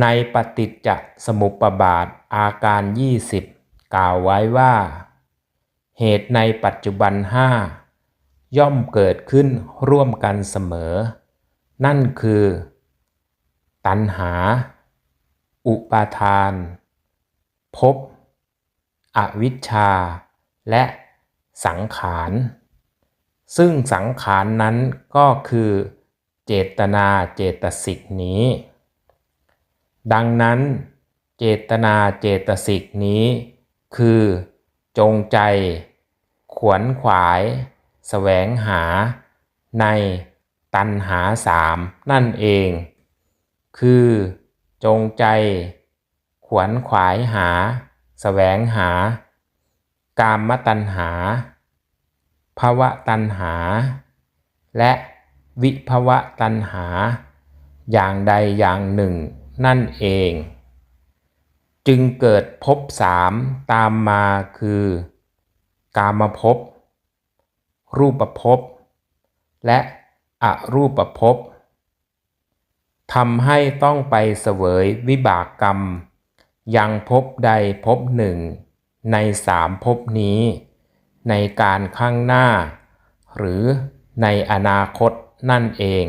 ในปฏิจจสมุปบาทอาการ 20 กล่าวไว้ว่า เหตุในปัจจุบันห้าย่อมเกิดขึ้นร่วมกันเสมอ นั่นคือ ตัณหา อุปาทาน ภพ อวิชชา และสังขาร ซึ่งสังขารนนั้นก็คือ เจตนาเจตสิกนี้ ดังนั้น เจตนาเจตสิกนี้ คือจงใจ ขวนขวายแสวงหา ในตัณหาสามนั่นเอง คือจงใจ ขวนขวายหาแสวงหา กามตัณหาภาวะตัณหา และวิภวะตัณหา อย่างใดอย่างหนึ่ง นั่นเอง จึงเกิดภพสามตามมาคือ กามภพ รูปภพ และอรูปภพทำให้ต้องไปเสวยวิบากกรรม ยังภพใดภพหนึ่ง ในสามภพนี้ ในการข้างหน้า หรือในอนาคตนั่นเอง